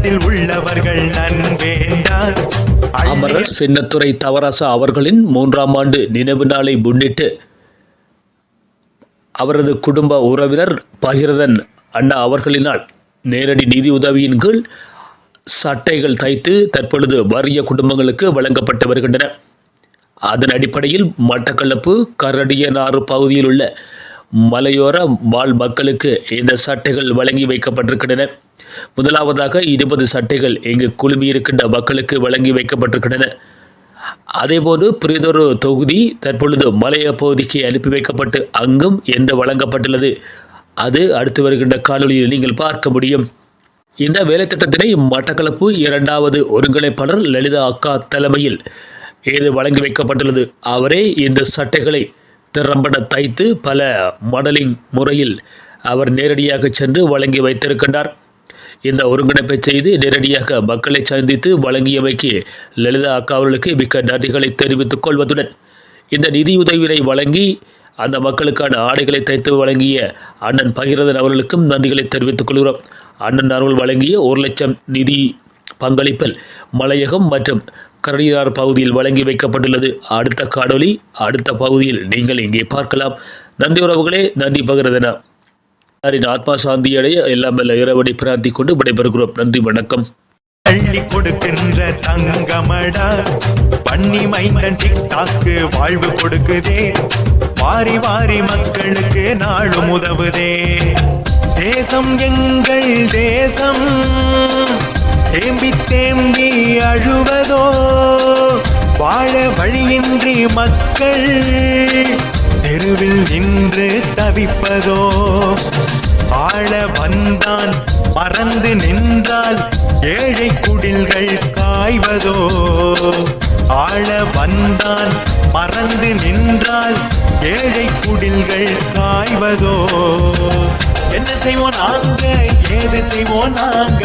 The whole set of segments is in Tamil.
உள்ளத்தில் உள்ளவர்கள் நன்வேண்டார் அமரர் சின்னத்துறை தவராசா அவர்களின் மூன்றாம் ஆண்டு நினைவு நாளை முன்னிட்டு அவரது குடும்ப உறவினர் பகிரதன் அண்ணா அவர்களினால் நேரடி நிதி உதவியின் கீழ் சட்டைகள் தைத்து தற்பொழுது வறிய குடும்பங்களுக்கு வழங்கப்பட்டு வருகின்றன. அதன் அடிப்படையில் மட்டக்களப்பு கரடியனாறு பகுதியில் உள்ள மலையோர வாழ் மக்களுக்கு இந்த சட்டைகள் வழங்கி வைக்கப்பட்டிருக்கின்றன. முதலாவதாக இருபது சட்டைகள் இங்கு குழுமியிருக்கின்ற மக்களுக்கு வழங்கி வைக்கப்பட்டிருக்கின்றன. அதேபோன்று பிரிதொரு தொகுதி தற்பொழுது மலைய பகுதிக்கு அனுப்பி வைக்கப்பட்டு அங்கும் என்று வழங்கப்பட்டுள்ளது. அது அடுத்து வருகின்ற காணொலியில் நீங்கள் பார்க்க முடியும். இந்த வேலைத்திட்டத்தினை மட்டக்களப்பு இரண்டாவது ஒருங்கிணைப்பாளர் லலிதா அக்கா தலைமையில் இது வழங்கி வைக்கப்பட்டுள்ளது. அவரே இந்த சட்டைகளை திறம்பட தைத்து பல மாடலிங் முறையில் அவர் நேரடியாக சென்று வழங்கி வைத்திருக்கின்றார். இந்த ஒருங்கிணைப்பை செய்து நேரடியாக மக்களை சந்தித்து வழங்கியமைக்கு லலிதா அக்கா அவர்களுக்கு மிக்க நன்றிகளை தெரிவித்துக் கொள்வதுடன் இந்த நிதியுதவியை வழங்கி அந்த மக்களுக்கான ஆடைகளை தைத்து வழங்கிய அண்ணன் பகிரதன் அவர்களுக்கும் நன்றிகளை தெரிவித்துக் கொள்கிறோம். அண்ணன் அவர்கள் வழங்கிய ஒரு லட்சம் நிதி பங்களிப்பில் மலையகம் மற்றும் கரடியார் பகுதியில் வழங்கி வைக்கப்பட்டுள்ளது. அடுத்த காணொளி அடுத்த பகுதியில் நீங்கள் இங்கே பார்க்கலாம். நன்றி உறவுகளே நன்றி பகிரதனா. யாரின் ஆத்மா சாந்தி அடைய எல்லாம் வல்ல இறைவனை பிரார்த்திக் கொண்டு விடைபெறுகிறோம். நன்றி வணக்கம். அள்ளி கொடுக்கின்ற தங்கமடா பண்ணி மைந்தன் டிக்டாக்கு வாழ்வு கொடுக்குதே. வாரி வாரி மக்களுக்கு நாளும் உதவுதே. தேசம் எங்கள் தேசம் தேம்பி தேம்பி அழுவதோ வாழ வழியின்றி மக்கள் தெருவில் நின்று தவிப்பதோ? ஆள வந்தான் மறந்து நின்றால் ஏழை குடில்கள் காய்வதோ? ஆள வந்தான் மறந்து நின்றால் ஏழை குடில்கள் காய்வதோ? என்ன செய்வோம் நாங்க? ஏது செய்வோம் நாங்க?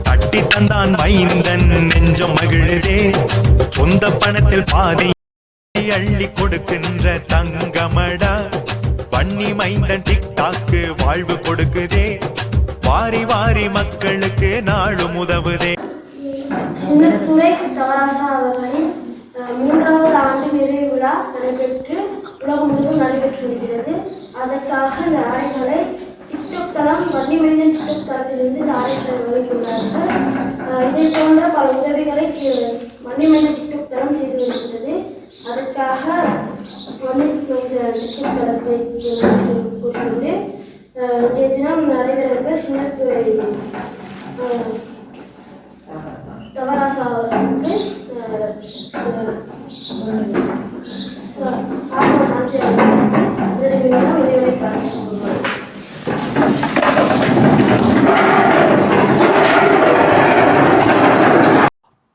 கட்டி தந்தான் மைந்தன் நெஞ்சம் மகிழுதே சொந்த பணத்தில் பாதை அள்ளி கொடுக்கின்ற தங்கமடா. பண்ணி மைந்தன் டிக்டாக்கு வாழ்வு கொடுக்குதே. வாரி வாரி மக்களுக்கு நாளும் உதவுதே. சின்னத்துறை தவராசா அவர்களின் மூன்றாவது ஆண்டு நிறைவு விழா நடைபெற்று உலகம் முழுவதும் நடைபெற்று வருகிறது. அதற்காக இந்த ஆடைகளை டிக்டாக் தளம் வன்னிமனிதன் டிக்டாக் தளத்திலிருந்து இந்த ஆடைகளை வழங்கியுள்ளார்கள் இதை போன்ற பல உதவிகளை வன்னிமனிதன் டிக்டாக் தளம் செய்து வருகிறது அதற்காக வன்னிமனித டிக்டாக் கூறியுள்ளது இன்றைய தினம் நடைபெறுகிற சின்னத்துறை தவராசா அவர்களுக்கு அஹ், அஹ், ச- ஆத்ம சாந்தி அவர்களுக்கு இரண்டு நிமிடம் இறைவனை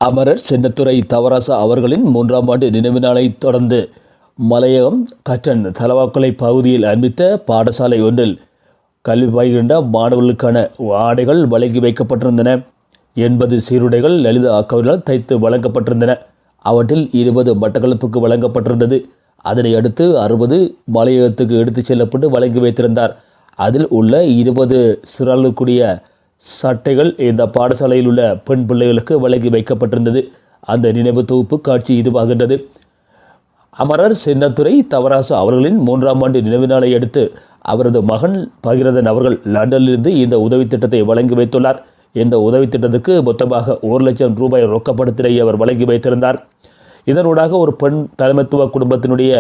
அமரர் சென்னத்துறை தவராசா அவர்களின் மூன்றாம் ஆண்டு நினைவு நாளை தொடர்ந்து மலையகம் கற்றன் தலவாக்கலை பகுதியில் அன்பித்த பாடசாலை ஒன்றில் கல்வி பயிர்கின்ற மாணவர்களுக்கான ஆடைகள் வழங்கி வைக்கப்பட்டிருந்தன. எண்பது சீருடைகள் லலிதா அக்கவர்களால் தைத்து வழங்கப்பட்டிருந்தன. அவற்றில் இருபது மட்டக்களப்புக்கு வழங்கப்பட்டிருந்தது. அதனை அடுத்து அறுபது மலையகத்துக்கு எடுத்துச் செல்லப்பட்டு வழங்கி வைத்திருந்தார். அதில் உள்ள இருபது சிறலுக்குரிய சட்டைகள் இந்த பாடசாலையில் உள்ள பெண் பிள்ளைகளுக்கு வழங்கி வைக்கப்பட்டிருந்தது. அந்த நினைவு தொகுப்பு காட்சி இதுவாகின்றது. அமரர் சின்னத்துறை தவராசு அவர்களின் மூன்றாம் ஆண்டு நினைவு நாளை அடுத்து அவரது மகன் பகிரதன் அவர்கள் லண்டனிலிருந்து இந்த உதவி திட்டத்தை வழங்கி வைத்துள்ளார். இந்த உதவி திட்டத்துக்கு மொத்தமாக ஒரு லட்சம் ரூபாய் ரொக்கப்படத்தினை அவர் வழங்கி வைத்திருந்தார். இதனூடாக ஒரு பெண் தலைமைத்துவ குடும்பத்தினுடைய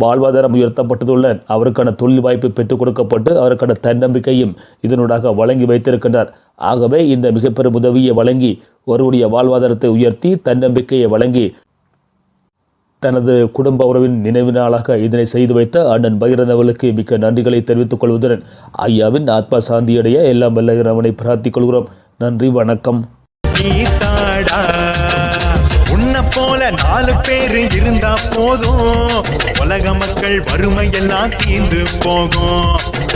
வாழ்வாதாரம் உயர்த்தப்பட்டதுடன் அவருக்கான தொழில் வாய்ப்பு பெற்றுக் கொடுக்கப்பட்டு அவருக்கான தன்னம்பிக்கையும் இதனூடாக வழங்கி வைத்திருக்கின்றார். ஆகவே இந்த மிகப்பெரும் உதவியை வழங்கி ஒருவருடைய வாழ்வாதாரத்தை உயர்த்தி தன்னம்பிக்கையை வழங்கி தனது குடும்ப உறவின் நினைவினாளாக இதனை செய்து வைத்த அண்ணன் பகிரன் அவர்களுக்கு மிக்க நன்றிகளை தெரிவித்துக் கொள்வதுடன் ஐயாவின் ஆத்மா சாந்தியடைய எல்லாம் வல்ல இறைவனை பிரார்த்திக் கொள்கிறோம். நன்றி வணக்கம். உன்னை போல நாலு பேரு இருந்தா போதும். உலக மக்கள் வறுமையெல்லாம் தீர்ந்து போகும்.